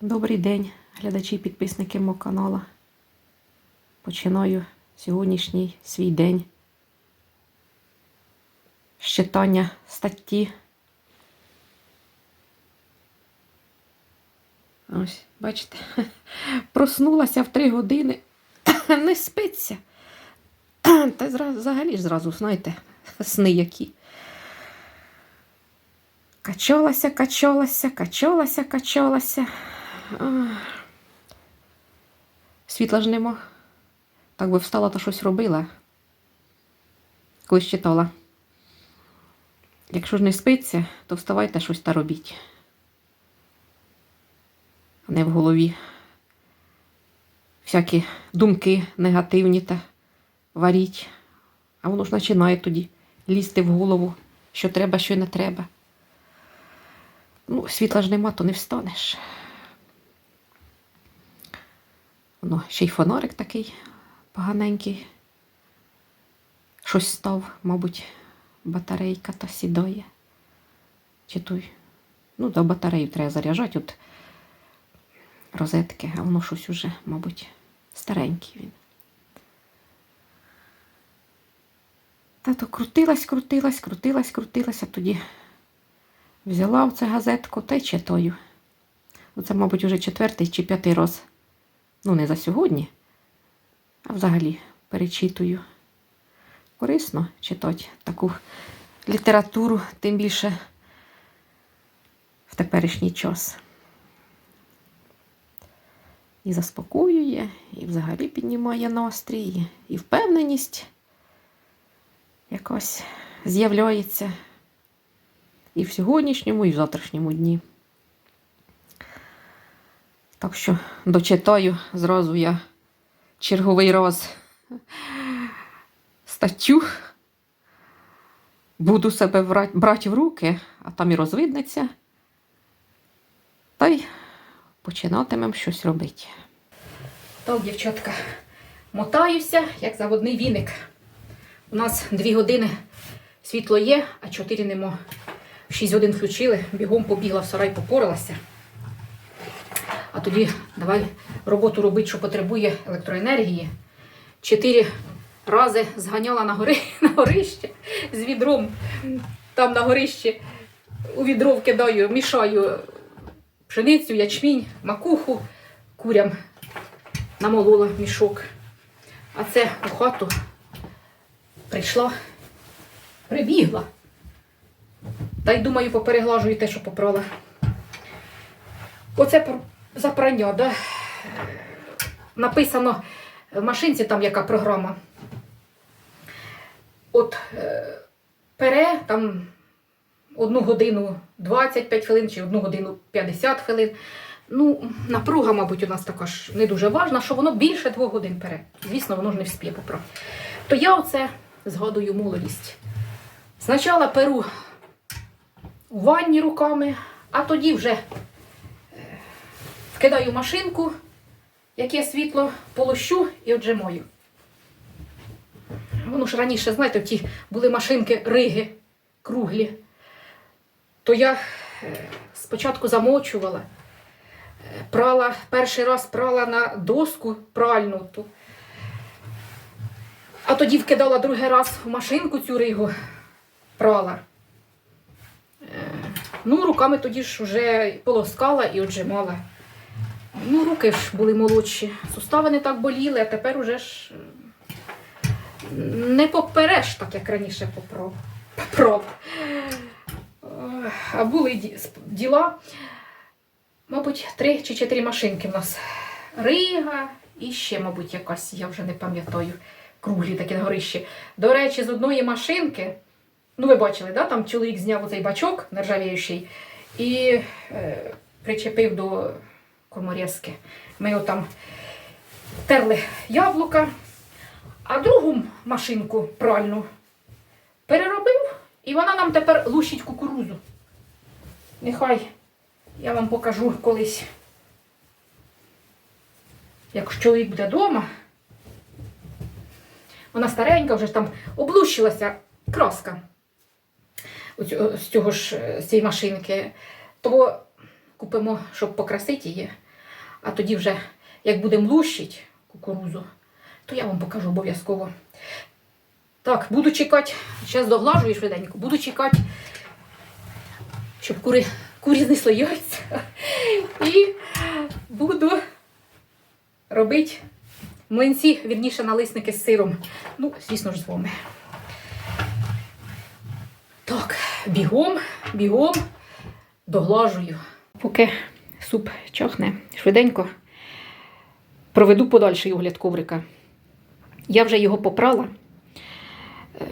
Добрий день, глядачі і підписники мого каналу. Починаю сьогоднішній свій день з читання статті. Ось, бачите, проснулася в три години, не спиться. Та взагалі ж зразу, знаєте, сни які. Качалася, качалася, качалася, качалася. Світла ж нема. Так би встала та щось робила. Колись читала. Якщо ж не спиться, то вставайте щось та робіть. А не в голові. Всякі думки негативні та варіть. А воно ж починає тоді лізти в голову, що треба, що не треба. Ну, світла ж нема, то не встанеш. Воно ще й фонарик такий поганенький. Щось став, мабуть, батарейка та сідає. Чи той. Ну, до батарею треба заряджати от розетки, а воно щось уже, мабуть, старенький він. Та то крутилась, крутилась, крутилась, крутилась, а тоді взяла оце газетку та й читаю. Оце, мабуть, уже четвертий чи п'ятий раз. Ну, не за сьогодні, а взагалі перечитую. Корисно читати таку літературу, тим більше в теперішній час. І заспокоює, і взагалі піднімає настрій, і впевненість якось з'являється і в сьогоднішньому, і в завтрашньому дні. Так що дочитаю зразу я черговий раз статтю. Буду себе брати в руки, а там і розвиднеться. Та й починатимем щось робити. Так, дівчатка, мотаюся, як заводний віник. У нас дві години світло є, а чотири нема. В 6 годин включили, бігом побігла в сарай, попоралася. Тоді давай роботу робити, що потребує електроенергії. Чотири рази зганяла на, гори, на горище з відром. Там на горищі у відро вкидаю, мішаю пшеницю, ячмінь, макуху, курям намолола мішок. А це у хату прийшла, прибігла. Та й думаю, попереглажую те, що попрала. Оце за прання, да? Написано в машинці там яка програма. От е, пере там одну годину 25 хвилин чи одну годину 50 хвилин. Ну, напруга, мабуть, у нас така ж не дуже важна, що воно більше двох годин пере. Звісно, воно ж не вспіє поправити. То я оце згадую молодість. Спочатку перу у ванні руками, а тоді вже вкидаю в машинку, яке світло полощу і отжимаю. Воно ж раніше, знаєте, ті були машинки риги круглі. То я е, спочатку замочувала, е, прала, перший раз прала на доску пральну. ту. А тоді вкидала другий раз в машинку цю ригу, прала. Е, Ну, руками тоді ж вже полоскала і отжимала. Ну, руки ж були молодші. Сустави не так боліли, а тепер уже ж е, не попереш, так як раніше поправ. поправ. Ой, А були діла, мабуть, три чи чотири машинки в нас. Рига і ще, мабуть, якась, я вже не пам'ятаю, круглі такі на горищі. До речі, з одної машинки, ну ви бачили, да? там чоловік зняв оцей бачок нержавіючий і е, причепив до корморезки. Ми його там терли яблука, а другу машинку пральну переробив, і вона нам тепер лущить кукурузу. Нехай я вам покажу колись. Як чоловік буде вдома, вона старенька, вже там облущилася краска з цього ж е, з цієї машинки. То купимо, щоб покрасити її. А тоді вже, як будемо лущити кукурузу, то я вам покажу обов'язково. Так, буду чекати, зараз доглажую швиденько, буду чекати, щоб кури, курі знесли яйця. І буду робити млинці, вірніше, налисники з сиром. Ну, звісно ж, з вами. Так, бігом, бігом доглажую. Поки суп чахне швиденько, проведу подальший огляд коврика. Я вже його попрала. Е,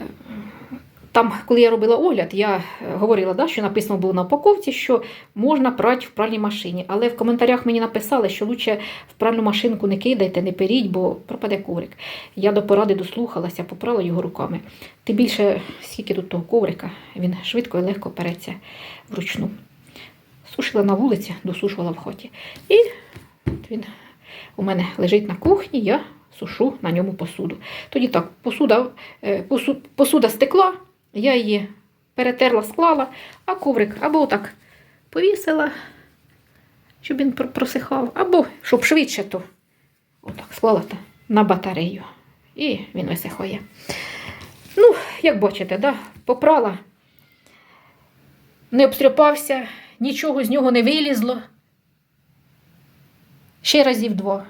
Там, коли я робила огляд, я е, говорила, да, що написано було на упаковці, що можна прати в пральній машині. Але в коментарях мені написали, що лучше в пральну машинку не кидайте, не періть, бо пропаде коврик. Я до поради дослухалася, попрала його руками. Тим більше, скільки тут того коврика, він швидко і легко переться вручну. Сушила на вулиці, досушувала в хаті. І от він у мене лежить на кухні, я сушу на ньому посуду. Тоді так, посуда, е, посу- посуда стекла, я її перетерла, склала, а коврик або отак повісила, щоб він просихав, або щоб швидше то отак склала та на батарею. І він висихає. Ну, як бачите, да, попрала, не обстряпався, нічого з нього не вилізло. Ще разів два.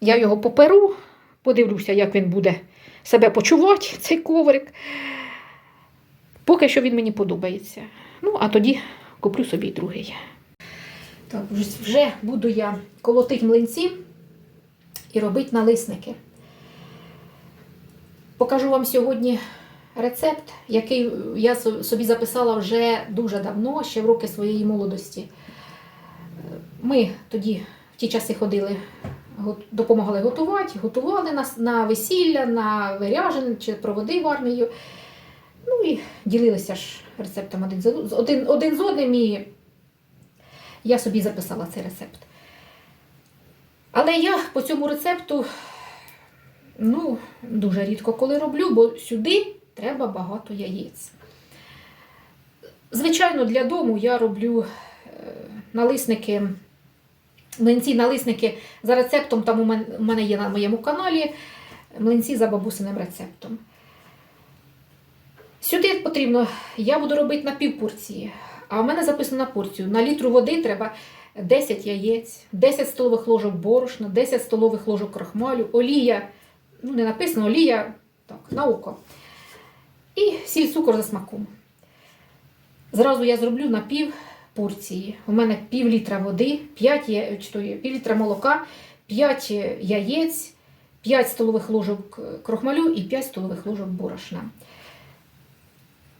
Я його поперу, подивлюся, як він буде себе почувати, цей коврик. Поки що він мені подобається. Ну, а тоді куплю собі другий. Так, вже буду я колотити млинці і робити налисники. Покажу вам сьогодні рецепт, який я собі записала вже дуже давно, ще в роки своєї молодості. Ми тоді в ті часи ходили, допомагали готувати, готували нас на весілля, на виряження чи проводи в армію. Ну і ділилися ж рецептом один один, один з одним, і я собі записала цей рецепт. Але я по цьому рецепту ну, дуже рідко коли роблю, бо сюди треба багато яєць. Звичайно, для дому я роблю е, налисники, млинці, налисники за рецептом, там у мене є на моєму каналі млинці за бабусиним рецептом. Сюди потрібно, я буду робити на пів порції, а в мене записано на порцію. На літру води треба 10 яєць, 10 столових ложок борошна, 10 столових ложок крахмалю, олія, ну не написано олія, так, на око. І сіль цукор за смаком. Зразу я зроблю на пів порції. У мене пів літра води, 5 я... пів літра молока, 5 яєць, 5 столових ложок крохмалю і 5 столових ложок борошна.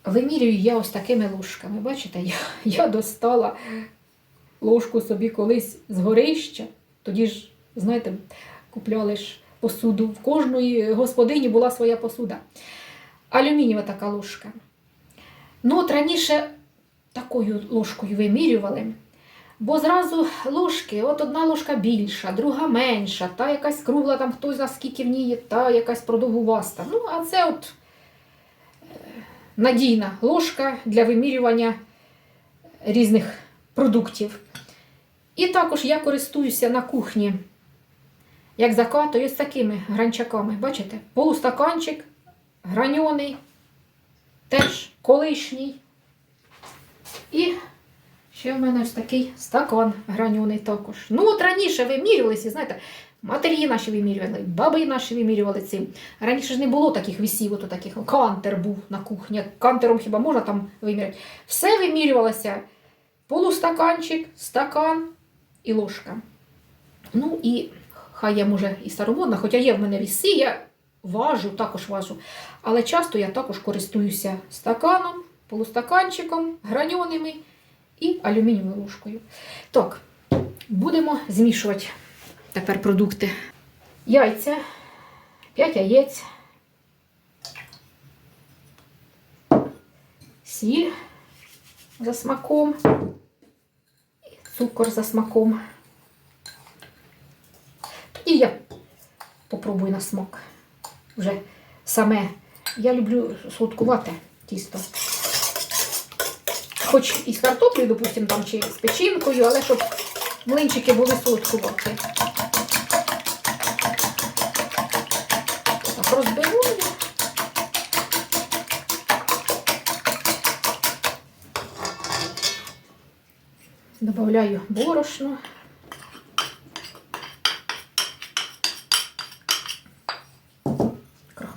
Вимірюю я ось такими ложками. Бачите, я, я достала ложку собі колись з горища. Тоді ж, знаєте, купляли ж посуду. В кожної господині була своя посуда. Алюмінієва така ложка. Ну, от раніше такою ложкою вимірювали. Бо зразу ложки, от одна ложка більша, друга менша, та якась кругла, там хтось за скільки в ній, є, та якась продовгуваста. Ну, а це от е, надійна ложка для вимірювання різних продуктів. І також я користуюся на кухні, як закатую, ось такими гранчаками. Бачите? Полустаканчик, граньоний, теж колишній. І ще в мене ось такий стакан граньоний також. Ну, от раніше вимірювалися, знаєте, матері наші вимірювали, баби наші вимірювали цим. Раніше ж не було таких вісів, ото таких. Кантер був на кухні. Кантером хіба можна там виміряти? Все вимірювалося. Полустаканчик, стакан і ложка. Ну і хай я може і старомодна, хоча є в мене віси, я важу, також важу. Але часто я також користуюся стаканом, полустаканчиком, граньоними і алюмінієвою ложкою. Так, будемо змішувати тепер продукти. Яйця, 5 яєць, сіль за смаком, і цукор за смаком. Тоді я попробую на смак. Вже саме. Я люблю сладкувате тісто. Хоч і з картоплею, допустимо, там, чи з печінкою, але щоб млинчики були солодкуваті. Так, розбиваю. Добавляю борошно.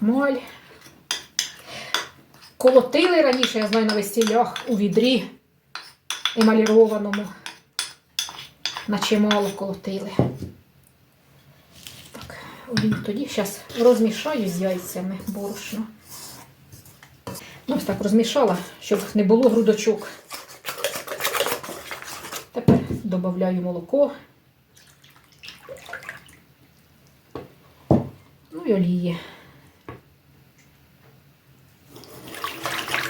Крахмаль. Колотили раніше, я знаю, на весіллях у відрі емалірованому. Наче мало колотили. Так, олію тоді зараз розмішаю з яйцями борошно. Ну, ось так розмішала, щоб не було грудочок. Тепер додаю молоко. Ну і олії.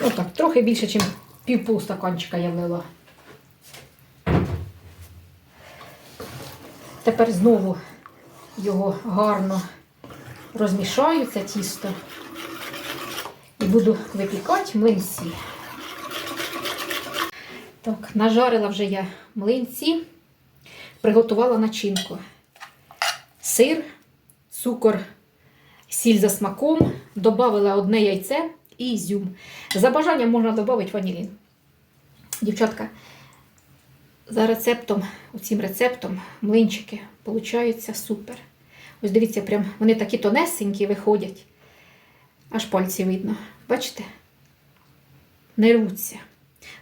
Отак, трохи більше, ніж пів стаканчика я влила. Тепер знову його гарно розмішаю, це тісто. І буду випікати млинці. Так, нажарила вже я млинці, приготувала начинку. Сир, цукор, сіль за смаком, додала одне яйце і ізюм. За бажанням можна додати ванілін. Дівчатка, за рецептом, оцим рецептом, млинчики получаються супер. Ось дивіться, прям вони такі тонесенькі виходять. Аж пальці видно. Бачите? Не рвуться.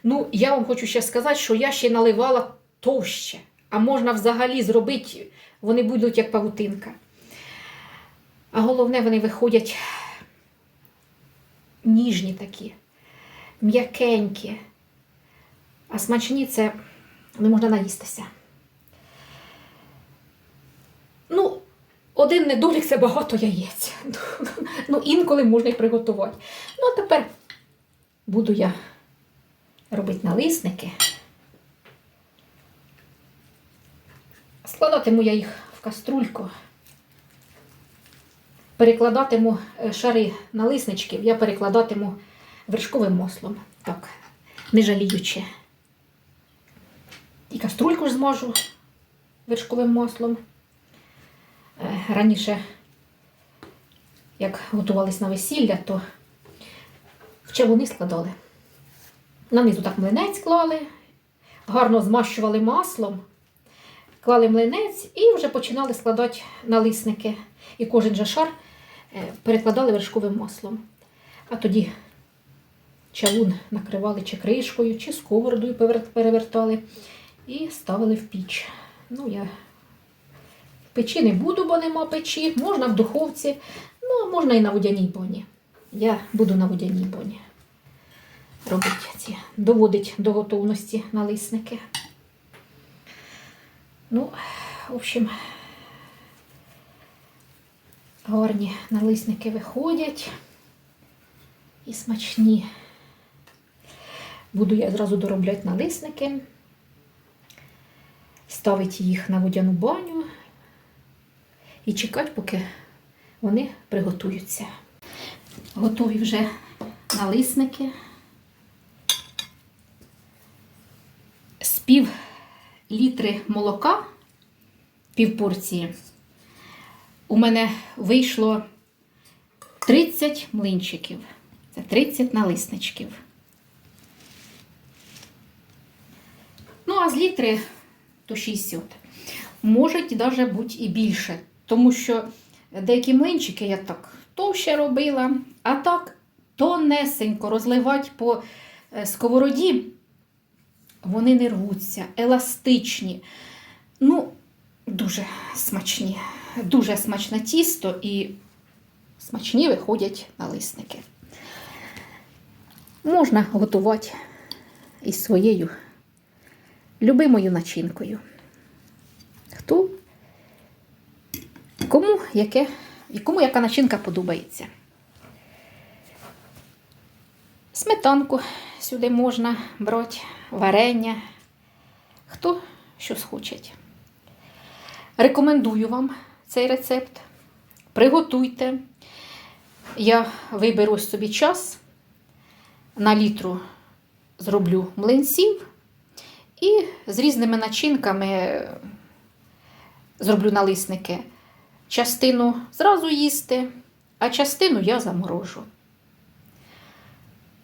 Ну, я вам хочу ще сказати, що я ще наливала товще. А можна взагалі зробити, вони будуть як павутинка. А головне, вони виходять ніжні такі, м'якенькі. А смачні це не можна наїстися. Ну, один недолік це багато яєць. Ну, інколи можна і приготувати. Ну, а тепер буду я робити налисники. Складатиму я їх в каструльку. Перекладатиму е, шари налисничків, я перекладатиму вершковим маслом. Так, не жаліючи. І каструльку ж змажу вершковим маслом. Е, Раніше, як готувались на весілля, то в чавуни складали. Нанизу так млинець клали, гарно змащували маслом, клали млинець і вже починали складати налисники. І кожен же шар перекладали вершковим маслом. А тоді чавун накривали чи кришкою, чи сковородою перевертали і ставили в піч. Ну, я в печі не буду, бо нема печі. Можна в духовці, ну, а можна і на водяній боні. Я буду на водяній боні робити ці, доводить до готовності налисники. Ну, в общем, гарні налисники виходять і смачні. Буду я зразу доробляти налисники, ставити їх на водяну баню і чекати, поки вони приготуються. Готові вже налисники. З пів літри молока, пів порції, у мене вийшло 30 млинчиків. Це 30 налисничків. Ну, а з літри то 60. Можуть навіть бути і більше. Тому що деякі млинчики я так товще робила, а так тонесенько розливати по е, сковороді, вони не рвуться, еластичні. Ну, дуже смачні. Дуже смачне тісто і смачні виходять налисники. Можна готувати із своєю любимою начинкою. Хто? Кому, яке, кому яка начинка подобається. Сметанку сюди можна брати, варення. Хто що схочеть. Рекомендую вам цей рецепт. Приготуйте. Я виберу собі час на літру зроблю млинців І з різними начинками зроблю налисники. Частину зразу їсти, а частину я заморожу.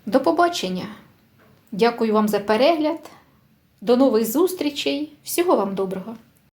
До побачення! Дякую вам за перегляд. До нових зустрічей. Всього вам доброго!